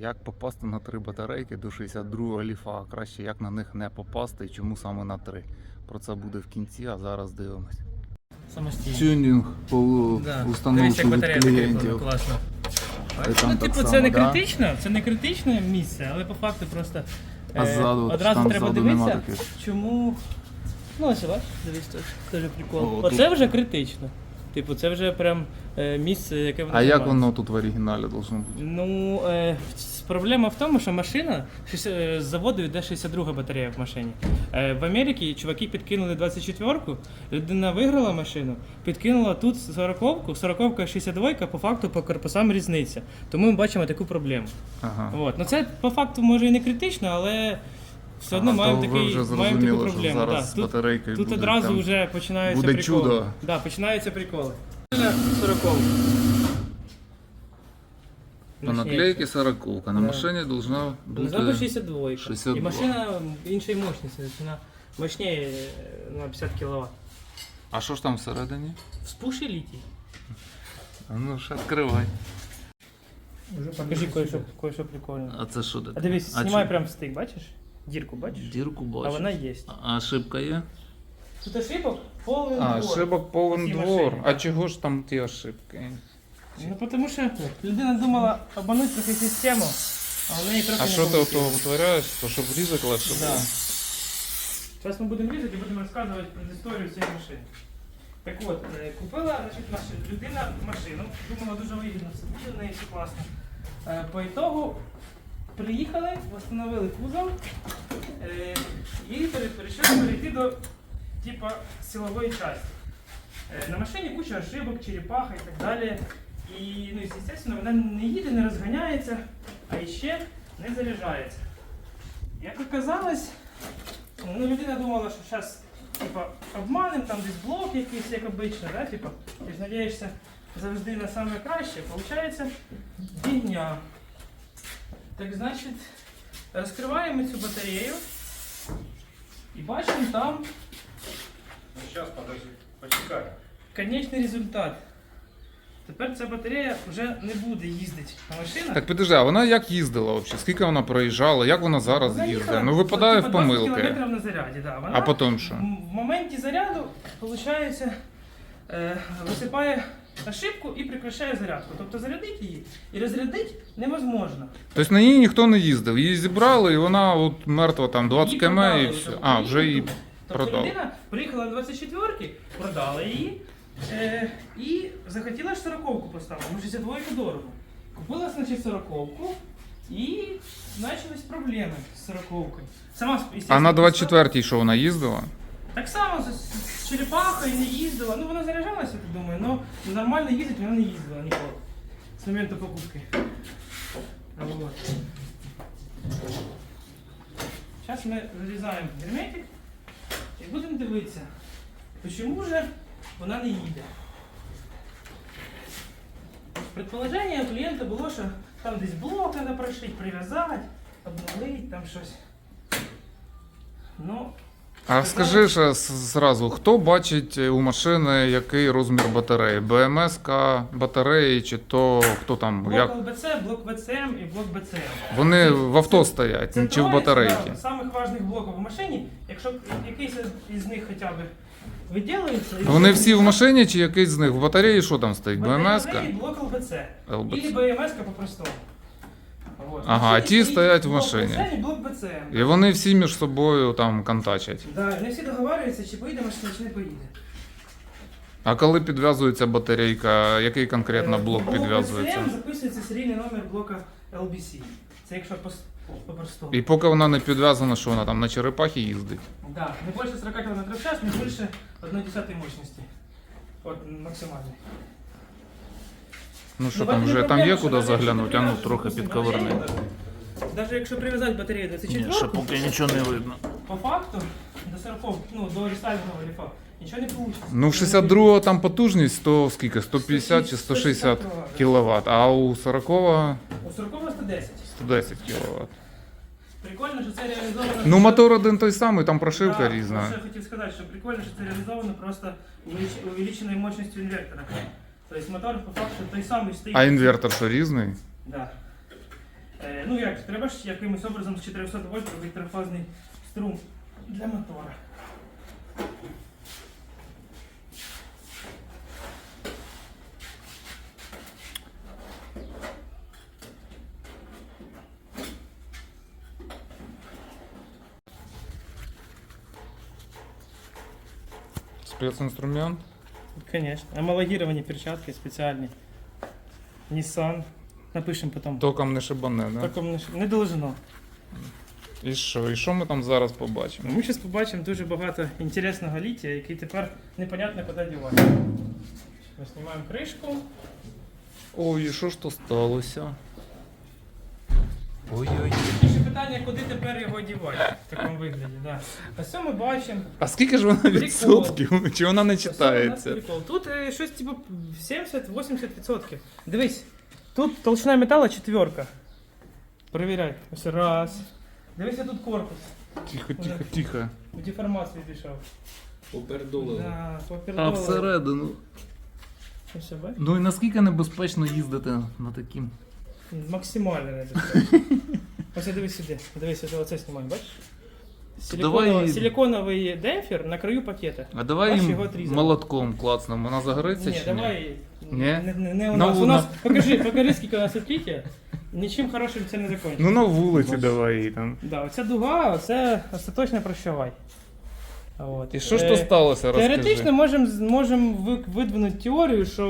Як попасти на три батарейки до 62 ліфа? а Краще як на них не попасти і чому саме на три? Про це буде в кінці, а зараз дивимось. Самостійно. Тюнінг по Да. установці від клієнтів. класно. Ну, типу, само, це не да? критично, це не критичне місце, але по факту просто А е, ззаду, одразу там треба ззаду нема дивитися, таких. чому. Ну, ось бачиш, дивись теж, теж прикол. О, Оце тут- вже критично. Типу, це вже прям е, місце, яке воно А як воно тут в оригіналі должно бути? Ну, е, проблема в тому, що машина шість- е, з заводу йде 62 батарея в машині. Е, в Америці чуваки підкинули 24-ку, людина виграла машину, підкинула тут 40-ку, 40-ка 62 по факту по корпусам різниця. Тому ми бачимо таку проблему. Ага. От. Ну це по факту може і не критично, але все одно маємо, то ви такий, вже маємо таку зрозуміли, що проблему. зараз Да, з тут, батарейкою тут буде одразу там- вже починаються буде приколи. чудо. Да, починаються приколи. 40 На наклейці 40 на Да. машині должна бути. Зато 62. 62. І машина іншої мощності, вона мощніше на 50 кВт. А що ж там всередині? Вспуши літій. А Ну ж відкривай. Покажи кое-що, кое-що прикольне. А це що таке? А дивись, А знімай прям стик, бачиш? Дірку, бачиш? Дірку А вона є. А ошибка є? Тут ошибок повний А, двор. ошибок повен двор. А чого ж там ті ошибки? Ну тому що людина думала обманути трохи систему, а в неї трохи А не що ти вийшло. ото витворяєш? То щоб різок легше Да. було? Зараз ми будемо різати і будемо розказувати про історію цієї машини. Так от, е, купила значить, наша людина машину, думала дуже вигідно, все буде, в неї все класно. Е, По ітогу приїхали, встановили кузов е, і вирішили перейти до типа силової частини. Е, На машині куча ошибок, черепаха і так далі. І, ну, звісно, вона не їде, не розганяється, а ще не заряджається. Як оказалось, ну, людина думала, що зараз типа, обманем, там десь блок якийсь, як обично, да? типа, ти ж надієшся завжди на саме краще. Получається. Так значить, розкриваємо цю батарею і бачимо там Ну сейчас, подожди, почекай. конечний результат. Тепер ця батарея вже не буде їздити на машинах. Так підожди, а вона як їздила взагалі? Скільки вона проїжджала? Як вона зараз Вона їздить? їхала, Ну випадає типа, в 20 помилки. кілометрів на заряді, да. Вона А потім що? в моменті заряду, виходить, е, висипає ошибку і прикрашає зарядку. Тобто зарядити її і розрядити невозможно. Тобто на ній ніхто не їздив. Її зібрали, і вона от мертва там 20 Її км продали і все. тобто А, вже її продали. Тобто продали. людина приїхала на 24-ки, продала її е, і захотіла ж 40-ку поставити. Ну 62 дорого. Купила, значить, 40-ку і почались проблеми з 40-кою. Сама, А на поставила. 24-й що вона їздила? Так само з, з черепахою не їздила. Ну вона заряджалася, я думаю, але нормально їздить вона не їздила ніколи. З моменту покупки. Зараз ми вирізаємо герметик і будемо дивитися, чому же вона не їде. Предположення у клієнта було, що там десь блок треба прошити, прив'язати, обновити, там щось. Ну, А скажи ще зразу, хто бачить у машини який розмір батареї? БМС батареї, чи то хто там? Блок Як? ЛБЦ, блок ВЦМ і блок БЦМ. Вони в авто стоять, Це чи в да, самих важних блоків в машині. Якщо якийсь із них хоча б виділюється... Вони всі в машині, чи якийсь з них? В батареї що там стоїть? БМС? батареї, блок ЛБЦ. ЛБЦ. Или БМС по-простому. Вот. Ага, а ті стоять в блок машині. БЦ і блок БЦМ. І вони всі між собою там контачать. Да, вони всі договарюються, чи поїде машина, чи не поїде. А коли підв'язується батарейка, який конкретно Е, блок підв'язується? БЦМ записується серійний номер блока LBC. Це якщо пос- по-простому. І поки вона не підв'язана, що вона там на черепахі їздить. Да, не більше 40 км в час, не більше 1 десятой мощності. От максимальний. Ну що Ну, там вже там є куди заглянути, а ну трохи підковерни. Навіть якщо прив'язати батарею 24, нічого не видно. по факту до 40, ну, до рестайлінгового ліфа, нічого не вийде. Ну, в 62 там потужність 100 скільки? 150 чи 160 кВт, а у 40 У 40 110. 110 кВт. Прикольно, що це реалізовано. Ну, мотор один той самий, там прошивка різна. Я хотів сказати, що прикольно, що це реалізовано просто увелич- увеличеною мощністю інвертора. Тобто мотор по факту той самий стоїть. А інвертор що різний? Да. Е, Е, ну як, треба ж якимось образом з 400 вольт робити трифазний струм для мотора. Спецінструмент. Конечно. Амалогировані перчатки спеціальні. Nissan. Напишемо потім. Током не шибане, да? Такому не, ш- не должно. І що? І що ми там зараз побачимо? Ми зараз побачимо дуже багато інтересного літія, який тепер непонятно куди дівати. Ми знімаємо кришку. Ой, і що ж то сталося? Ой-ой. Питання, куди тепер його дівати в такому вигляді. Да. Ось це ми бачимо. А скільки ж вона Прикол. відсотків? Чи вона не Ось це у нас читається? прикол. Тут е, щось типу 70-80%. Дивись, тут толщина металу четверка. Перевіряй. Ось раз. Дивися тут корпус. Тихо, тихо, тихо. У деформацію пішов. Попередулили. Да, А всередину. Ось, бачиш? Ну і наскільки небезпечно їздити на таким? Максимально небезпечно. Ось дивись сюди. Дивись, ось оце знімай, бачиш? Силиконовий, Давай- силиконовий демпфер на краю пакета. А давай Бачиш, їм отрізали. молотком клацнемо, вона загориться Ні, чи ні? давай. Ні? Не, не, не у Ну, нас. У вона- нас покажи, покажи, скільки у нас літія. Нічим хорошим це не закінчиться. Ну на вулиці давай її там. Да, оця дуга, це остаточно прощавай. От. І що ж Е, то сталося, розкажи. Теоретично можемо можем видвинути теорію, що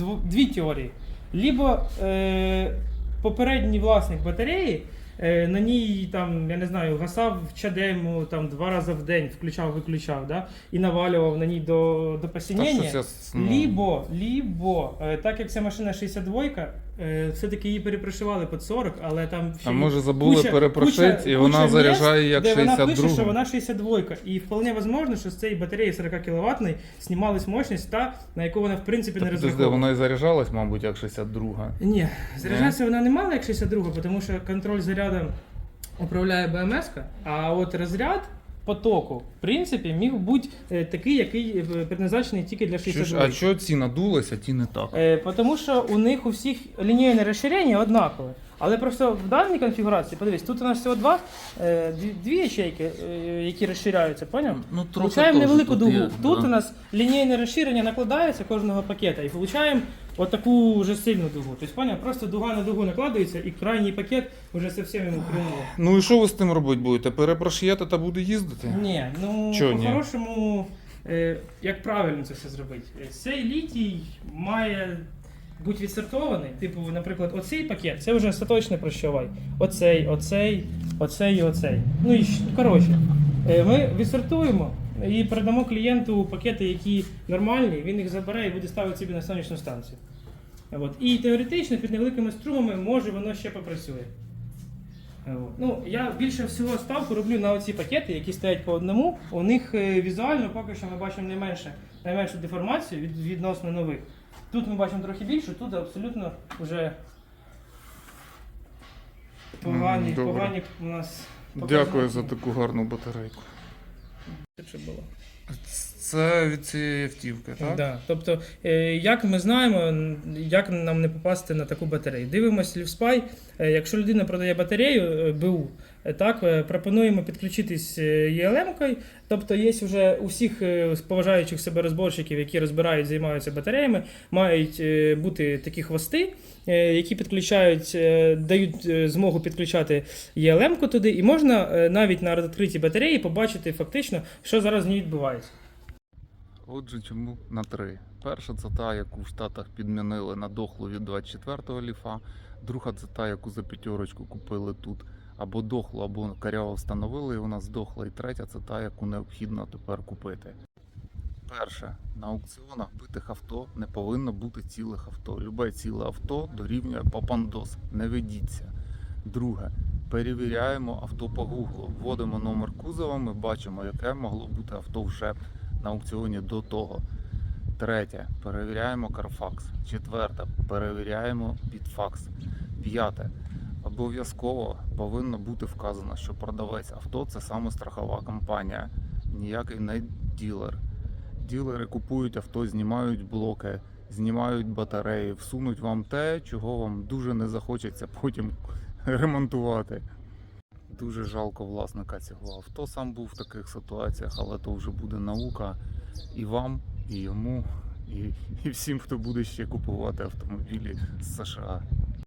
дв- дві теорії. Либо е, попередній власник батареї е, на ній там, я не знаю, гасав чадему там два рази в день, включав-виключав, да? і навалював на ній до, до Та посінення. щось я с- ну, Лібо, лібо, е, так як ця машина 62, е, все-таки її перепрошивали під 40, але там А може забули куча- перепрошити, куча- і вона куча заряджає місць, як де вона пише, 62. що вона 62. І вполне возможно, що з цієї батареї 40 кВт знімалась мощність та, на яку вона в принципі не Та підожди, розраховувала. вона і заряджалась, мабуть, як 62. Ні, заряджатися вона не мала як 62, тому що контроль заряду управляє БМС, а от розряд потоку, в принципі, міг бути е, такий, який е, предназначений тільки для Що ж, 62. а що ці надулися, а ті не так? Е, Тому що у них у всіх лінійне розширення однакове. Але просто в даній конфігурації, подивись, тут у нас всього два, е, дві, дві ячейки, е, які розширяються, поняв? Ну, Получаємо теж невелику тут дугу. є, Тут да. у нас лінійне розширення накладається кожного пакета і получаємо отаку вже сильну дугу. Тобто, поняв, просто дуга на дугу накладається і крайній пакет вже зовсім йому хреново. Ну і що ви з тим робити будете? Перепрошиєте та буде їздити? Ні, ну Чого ні? по-хорошому, е, як правильно це все зробити? Е, Цей літій має бути відсортований. Типу, наприклад, оцей пакет це вже остаточний прощавай. Оцей, оцей, оцей і оцей. Ну і коротше, е, ми відсортуємо і передамо клієнту пакети, які нормальні, він їх забере і буде ставити собі на сонячну станцію. От. І теоретично під невеликими струмами може воно ще попрацює. Ну, я більше всього ставку роблю на оці пакети, які стоять по одному. У них е, візуально поки що ми бачимо найменше, найменшу деформацію від, відносно нових. Тут ми бачимо трохи більше, тут абсолютно вже погані, добре. погані у нас. Дякую за таку гарну батарейку. Це було. Це від цієї автівки, так? Да. Тобто, е, як ми знаємо, як нам не попасти на таку батарею? Дивимось LiveSpy, е, якщо людина продає батарею е, БУ, так, пропонуємо підключитись ЄЛМ-кою. Тобто є вже у всіх поважаючих себе розборщиків, які розбирають, займаються батареями, мають бути такі хвости, які підключають, дають змогу підключати ЄЛМ-ку туди, і можна навіть на відкритій батареї побачити фактично, що зараз в ній відбувається. Отже, чому на три? Перша це та, яку в Штатах підмінили на дохлу від 24-го ліфа. Друга це та, яку за п'ятерочку купили тут. Або дохлу, або каряво встановили, і вона здохла. І третя це та, яку необхідно тепер купити. Перше, на аукціонах битих авто не повинно бути цілих авто. Любе ціле авто дорівнює папандос. Не ведіться. Друге, перевіряємо авто по гуглу. Вводимо номер кузова, ми бачимо, яке могло бути авто вже на аукціоні до того. Третє. Перевіряємо Carfax. Четверте. Перевіряємо Bitfax. П'яте. Обов'язково повинно бути вказано, що продавець авто це саме страхова компанія, ніякий не ділер. Ділери купують авто, знімають блоки, знімають батареї, всунуть вам те, чого вам дуже не захочеться потім ремонтувати. Дуже жалко власника цього авто. Сам був в таких ситуаціях, але то вже буде наука і вам, і йому, і, і всім, хто буде ще купувати автомобілі з США.